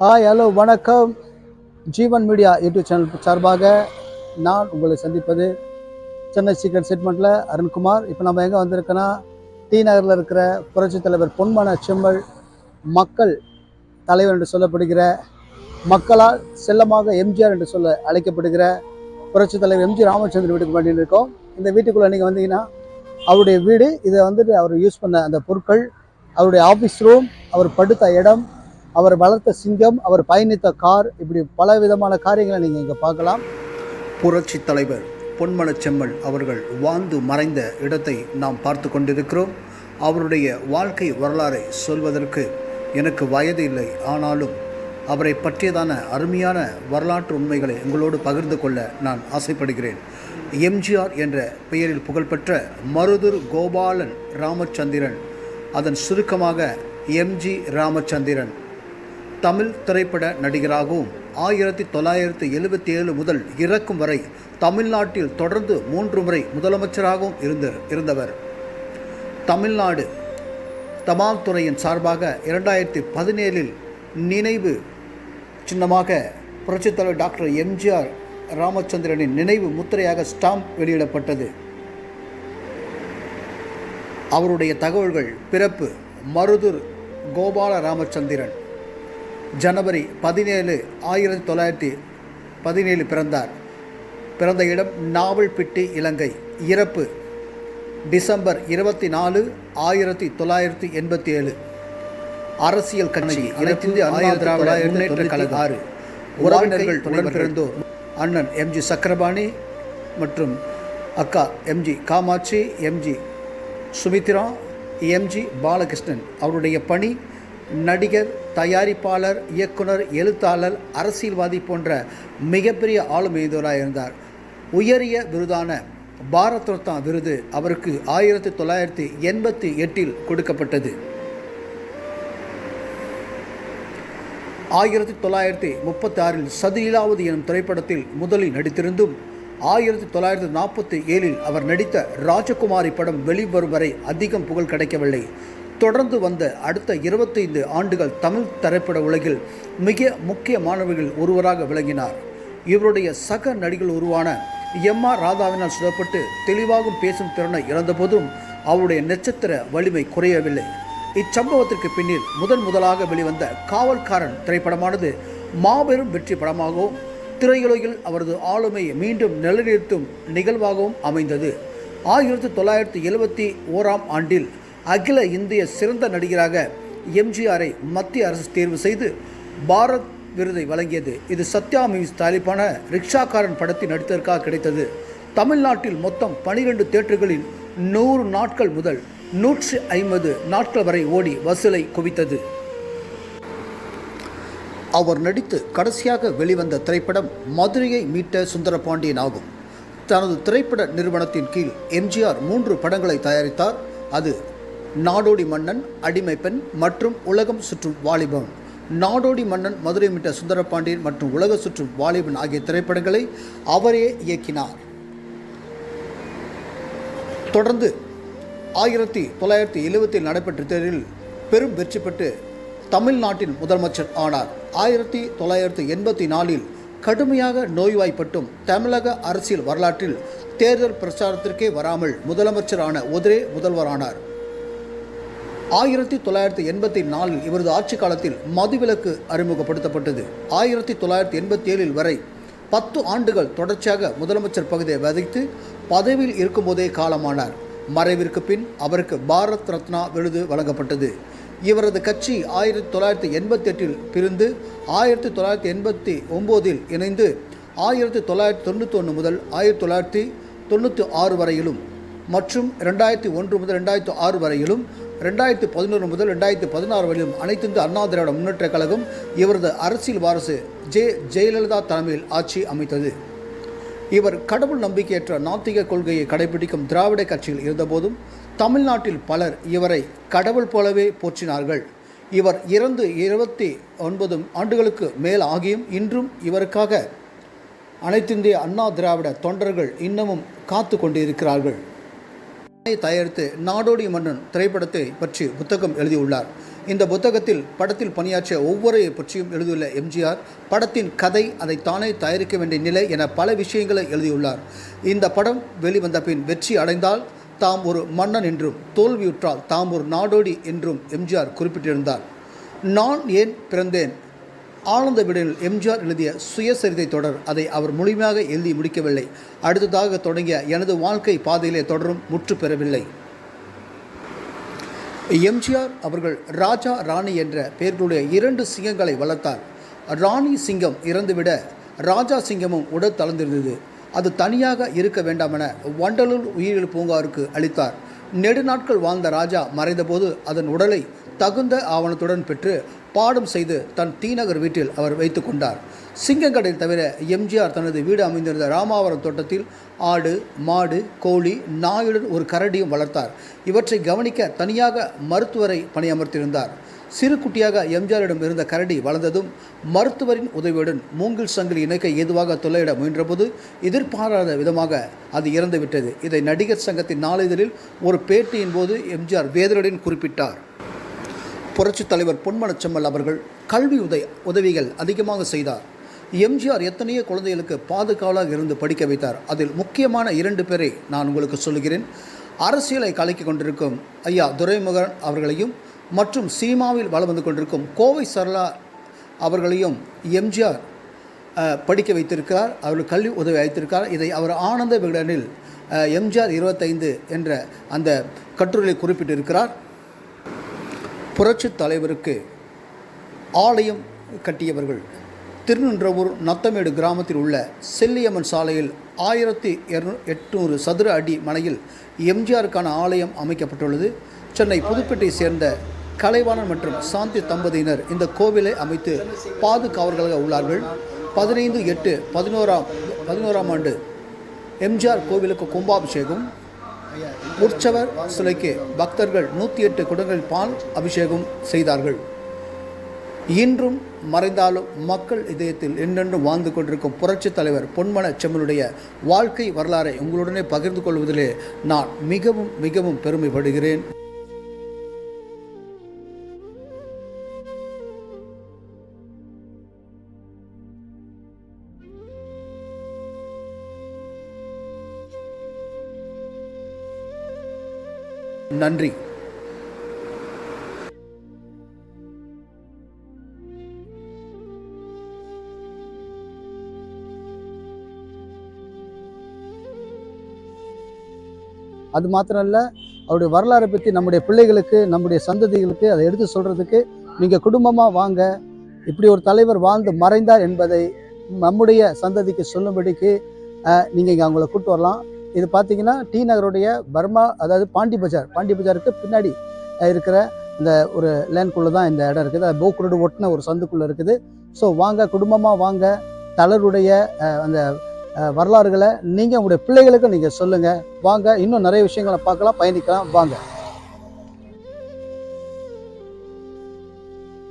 Hi hello வணக்கம். ஜீவன் media YouTube channel சார்பாக நான் உங்களை சந்திப்பது சென்னை சீக்கிரம் செட்மெண்ட்டில் அருண்குமார். இப்போ நம்ம எங்கே வந்திருக்கோன்னா டி நகரில் இருக்கிற புரட்சித் தலைவர் பொன்மன செம்மல் மக்கள் தலைவர் என்று சொல்லப்படுகிற மக்களால் செல்லமாக எம்ஜிஆர் என்று சொல்ல அழைக்கப்படுகிற புரட்சித் தலைவர் எம்ஜி ராமச்சந்திரன் வீட்டுக்கு பண்ணிட்டு இருக்கோம் இந்த வீட்டுக்குள்ளே நீங்கள் வந்தீங்கன்னா அவருடைய வீடு இதை வந்துட்டு அவர் யூஸ் பண்ண அந்த பொருட்கள் அவருடைய ஆஃபீஸ் ரூம் அவர் படுத்த இடம் அவர் வளர்த்த சிங்கம் அவர் பயணித்த கார் இப்படி பல விதமான காரியங்களை நீங்கள் இங்கே பார்க்கலாம். புரட்சி தலைவர் பொன்மனச் செம்மல் அவர்கள் வாழ்ந்து மறைந்த இடத்தை நாம் பார்த்து கொண்டிருக்கிறோம். அவருடைய வாழ்க்கை வரலாறை சொல்வதற்கு எனக்கு வயது இல்லை. ஆனாலும் அவரை பற்றியதான அருமையான வரலாற்று உண்மைகளை உங்களோடு பகிர்ந்து கொள்ள நான் ஆசைப்படுகிறேன். எம்ஜிஆர் என்ற பெயரில் புகழ்பெற்ற மருதூர் கோபாலன் ராமச்சந்திரன் அதன் சுருக்கமாக எம்ஜி ராமச்சந்திரன். தமிழ் திரைப்பட நடிகராகவும் ஆயிரத்தி தொள்ளாயிரத்தி எழுபத்தி ஏழு முதல் இறக்கும் வரை தமிழ்நாட்டில் தொடர்ந்து மூன்று முறை முதலமைச்சராகவும் இருந்த இருந்தவர். தமிழ்நாடு தபால் துறையின் சார்பாக இரண்டாயிரத்தி பதினேழில் நினைவு சின்னமாக புரட்சித்தலைவர் டாக்டர் எம்ஜிஆர் ராமச்சந்திரனின் நினைவு முத்திரையாக ஸ்டாம்ப் வெளியிடப்பட்டது. அவருடைய தகவல்கள் பிறப்பு மருதூர் கோபால ராமச்சந்திரன் ஜனவரி பதினேழு ஆயிரத்தி தொள்ளாயிரத்தி பதினேழு பிறந்தார். பிறந்த இடம் நாவல்பிட்டி இலங்கை. இறப்பு டிசம்பர் இருபத்தி நாலு ஆயிரத்தி தொள்ளாயிரத்தி எண்பத்தி ஏழு அரசியல் கட்சி கழகம். ஆறு. உறவினர்கள் உடன் பிறந்தோர். அண்ணன் எம்ஜி சக்கரபாணி மற்றும் அக்கா MG Kamatchi MG Sumitra MG Balakrishnan. அவருடைய பணி நடிகர் தயாரிப்பாளர் இயக்குனர் எழுத்தாளர் அரசியல்வாதி போன்ற மிகப்பெரிய ஆளுமையதோராக இருந்தார். உயரிய விருதான பாரத் ரத்னா விருது அவருக்கு ஆயிரத்தி தொள்ளாயிரத்தி எண்பத்தி எட்டில் கொடுக்கப்பட்டது. ஆயிரத்தி தொள்ளாயிரத்தி முப்பத்தி ஆறில் சதிலீலாவதி எனும் திரைப்படத்தில் முதலில் நடித்திருந்தும் ஆயிரத்தி தொள்ளாயிரத்தி நாற்பத்தி ஏழில் அவர் நடித்த ராஜகுமாரி படம் வெளிவரும் வரை அதிகம் புகழ் கிடைக்கவில்லை. தொடர்ந்து வந்த அடுத்த இருபத்தைந்து ஆண்டுகள் தமிழ் திரைப்பட உலகில் மிக முக்கியமானவர்கள் ஒருவராக விளங்கினார். இவருடைய சக நடிகள் உருவான எம் ஆர் ராதாவினால் சுடப்பட்டு தெளிவாகவும் பேசும் திறனை இழந்தபோதும் அவருடைய நட்சத்திர வலிமை குறையவில்லை. இச்சம்பவத்திற்கு பின்னில் முதன் முதலாக வெளிவந்த காவல்காரன் திரைப்படமானது மாபெரும் வெற்றி படமாகவும் திரையுலகில் அவரது ஆளுமையை மீண்டும் நிலைநிறுத்தும் நிகழ்வாகவும் அமைந்தது. ஆயிரத்தி தொள்ளாயிரத்தி எழுபத்தி ஓராம் ஆண்டில் அகில இந்திய சிறந்த நடிகராக எம்ஜிஆரை மத்திய அரசு தேர்வு செய்து பாரத் விருதை வழங்கியது. இது சத்யா மியூஸ் தயாரிப்பான ரிக்ஷாக்காரன் படத்தில் நடித்ததற்காக கிடைத்தது. தமிழ்நாட்டில் மொத்தம் பனிரெண்டு தேட்டர்களில் நூறு நாட்கள் முதல் நூற்றி ஐம்பது நாட்கள் வரை ஓடி வசூலை குவித்தது. அவர் நடித்து கடைசியாக வெளிவந்த திரைப்படம் மதுரையை மீட்ட சுந்தரபாண்டியன் ஆகும். தனது திரைப்பட நிறுவனத்தின் கீழ் எம்ஜிஆர் மூன்று படங்களை தயாரித்தார். அது நாடோடி மன்னன் அடிமை பெண் மற்றும் உலகம் சுற்றும் வாலிபன் நாடோடி மன்னன் மதுரை மீட்ட சுந்தரபாண்டியன் மற்றும் உலக சுற்றும் வாலிபன் ஆகிய திரைப்படங்களை அவரே இயக்கினார். தொடர்ந்து ஆயிரத்தி தொள்ளாயிரத்தி எழுபத்தில் நடைபெற்ற தேர்தலில் பெரும் வெற்றி பெற்று தமிழ்நாட்டின் முதலமைச்சர் ஆனார். ஆயிரத்தி தொள்ளாயிரத்தி எண்பத்தி நாலில் கடுமையாக நோய்வாய்ப்பட்டும் தமிழக அரசியல் வரலாற்றில் தேர்தல் பிரச்சாரத்திற்கே வராமல் முதலமைச்சரான ஒதிரே முதல்வரானார். ஆயிரத்தி தொள்ளாயிரத்தி எண்பத்தி நாலில் இவரது ஆட்சி காலத்தில் மதுவிலக்கு அறிமுகப்படுத்தப்பட்டது. ஆயிரத்தி தொள்ளாயிரத்தி எண்பத்தி ஏழில் வரை பத்து ஆண்டுகள் தொடர்ச்சியாக முதலமைச்சர் பகுதியை வதைத்து பதவியில் இருக்கும்போதே காலமானார். மறைவிற்கு பின் அவருக்கு பாரத் ரத்னா விருது வழங்கப்பட்டது. இவரது கட்சி ஆயிரத்தி தொள்ளாயிரத்தி எண்பத்தி எட்டில் பிரிந்து ஆயிரத்தி தொள்ளாயிரத்தி எண்பத்தி ஒம்போதில் இணைந்து ஆயிரத்தி தொள்ளாயிரத்தி தொண்ணூற்றி ஒன்று முதல் ஆயிரத்தி தொள்ளாயிரத்தி தொண்ணூற்றி ஆறு வரையிலும் மற்றும் ரெண்டாயிரத்தி ஒன்று முதல் ரெண்டாயிரத்தி ஆறு வரையிலும் ரெண்டாயிரத்தி பதினொன்று முதல் ரெண்டாயிரத்தி பதினாறு வரையிலும் அனைத்து அண்ணா திராவிட முன்னேற்றக் கழகம் இவரது அரசியல் வாரிசு ஜே ஜெயலலிதா தலைமையில் ஆட்சி அமைத்தது. இவர் கடவுள் நம்பிக்கையற்ற நாத்திக கொள்கையை கடைபிடிக்கும் திராவிட கட்சியில் இருந்தபோதும் தமிழ்நாட்டில் பலர் இவரை கடவுள் போலவே போற்றினார்கள். இவர் இறந்து இருபத்தி ஒன்பது ஆண்டுகளுக்கு மேல் ஆகியும் இன்றும் இவருக்காக அனைத்திந்திய அண்ணா திராவிட தொண்டர்கள் இன்னமும் காத்து கொண்டிருக்கிறார்கள். தயாரித்து நாடோடி மன்னன் திரைப்படத்தை பற்றி புத்தகம் எழுதியுள்ளார். இந்த புத்தகத்தில் படத்தில் பணியாற்றிய ஒவ்வொருவரை பற்றியும் எழுதியுள்ள எம்ஜிஆர் படத்தின் கதை அதை தானே தயாரிக்க வேண்டிய நிலை என பல விஷயங்களை எழுதியுள்ளார். இந்த படம் வெளிவந்த பின் வெற்றி அடைந்தால் தாம் ஒரு மன்னன் என்றும் தோல்வியுற்றால் தாம் ஒரு நாடோடி என்றும் எம்ஜிஆர் குறிப்பிட்டிருந்தார். நான் ஏன் பிறந்தேன்? ஆனந்த விடனில் எம்ஜிஆர் எழுதிய சுயசரிதை தொடர் அதை அவர் முழுமையாக எழுதி முடிக்கவில்லை. அடுத்ததாக தொடங்கிய எனது வாழ்க்கை பாதையிலே தொடரும் முற்று பெறவில்லை. எம்ஜிஆர் அவர்கள் ராஜா ராணி என்ற பெயர்களுடைய இரண்டு சிங்கங்களை வளர்த்தார். ராணி சிங்கம் இறந்துவிட ராஜா சிங்கமும் உடல் தளர்ந்திருந்தது. அது தனியாக இருக்க வேண்டாமென வண்டலூர் உயிரியல் பூங்காருக்கு அளித்தார். நெடுநாட்கள் வாழ்ந்த ராஜா மறைந்தபோது அதன் உடலை தகுந்த ஆவணத்துடன் பெற்று பாடம் செய்து தன் தீநகர் வீட்டில் அவர் வைத்து கொண்டார். சிங்கங்கடை தவிர எம்ஜிஆர் தனது வீடு அமைந்திருந்த ராமாவரம் தோட்டத்தில் ஆடு மாடு கோழி நாயுடன் ஒரு கரடியும் வளர்த்தார். இவற்றை கவனிக்க தனியாக மருத்துவரை பணியமர்த்தியிருந்தார். சிறு குட்டியாக எம்ஜிஆரிடம் இருந்த கரடி வளர்ந்ததும் மருத்துவரின் உதவியுடன் மூங்கில் சங்கிலி இணைக்க ஏதுவாக தொல்லையிட முயன்றபோது எதிர்பாராத விதமாக அது இறந்துவிட்டது. இதை நடிகர் சங்கத்தின் நாளிதழில் ஒரு பேட்டியின் போது எம்ஜிஆர் வேதனையுடன் குறிப்பிட்டார். புரட்சித் தலைவர் பொன்மனச்செம்மல் அவர்கள் கல்வி உதவி உதவிகள் அதிகமாக செய்தார். எம்ஜிஆர் எத்தனையோ குழந்தைகளுக்கு பாதுகாவலாக இருந்து படிக்க வைத்தார். அதில் முக்கியமான இரண்டு பேரை நான் உங்களுக்கு சொல்கிறேன் அரசியலை கலக்கி கொண்டிருக்கும் ஐயா துரைமுகன் அவர்களையும் மற்றும் சினிமாவில் வளம் வந்து கொண்டிருக்கும் கோவை சரளா அவர்களையும் எம்ஜிஆர் படிக்க வைத்திருக்கிறார். அவர்கள் கல்வி உதவி அளித்திருக்கிறார். இதை அவர் ஆனந்த விகடனில் எம்ஜிஆர் இருபத்தைந்து என்ற அந்த கட்டுரையில் குறிப்பிட்டிருக்கிறார். புரட்சித் தலைவருக்கு ஆலயம் கட்டியவர்கள். திருநின்றவூர் நத்தமேடு கிராமத்தில் உள்ள செல்லியம்மன் சாலையில் ஆயிரத்தி இரநூ எட்நூறு சதுர அடி மனையில் எம்ஜிஆருக்கான ஆலயம் அமைக்கப்பட்டுள்ளது. சென்னை புதுப்பேட்டை சேர்ந்த கலைவாணன் மற்றும் சாந்தி தம்பதியினர் இந்த கோவிலை அமைத்து பாதுகாவலர்களாக உள்ளார்கள். பதினைந்து எட்டு பதினோராம் பதினோராம் ஆண்டு எம்ஜிஆர் கோவிலுக்கு கும்பாபிஷேகம் உற்சவர் சிலைக்கு பக்தர்கள் நூற்றி எட்டு குடங்கள் பால் அபிஷேகம் செய்தார்கள். இன்றும் மறைந்தாலும் மக்கள் இதயத்தில் என்றென்றும் வாழ்ந்து கொண்டிருக்கும் புரட்சித் தலைவர் பொன்மன செம்மனுடைய வாழ்க்கை வரலாறை உங்களுடனே பகிர்ந்து கொள்வதிலே நான் மிகவும் மிகவும் பெருமைப்படுகிறேன். நன்றி. அது மாத்திரம் இல்லை அவருடைய வரலாறை பற்றி நம்முடைய பிள்ளைகளுக்கு நம்முடைய சந்ததிகளுக்கு அதை எடுத்து சொல்கிறதுக்கு நீங்கள் குடும்பமாக வாங்க. இப்படி ஒரு தலைவர் வாழ்ந்து மறைந்தார் என்பதை நம்முடைய சந்ததிக்கு சொல்லும்படிக்கு நீங்கள் இங்கே அவங்கள கூப்பிட்டு வரலாம். இது பார்த்தீங்கன்னா டி நகருடைய பர்மா அதாவது பாண்டி பஜார். பாண்டி பஜாருக்கு பின்னாடி இருக்கிற இந்த ஒரு லேண்ட்குள்ளே தான் இந்த இடம் இருக்குது. அது போக்குரோடு ஒட்டின ஒரு சந்துக்குள்ளே இருக்குது. ஸோ வாங்க குடும்பமாக வாங்க. தளருடைய அந்த வரலாறுகளை நீங்கள் உங்களுடைய பிள்ளைகளுக்கு நீங்கள் சொல்லுங்கள் வாங்க இன்னும் நிறைய விஷயங்களை பார்க்கலாம் பயணிக்கலாம். வாங்க.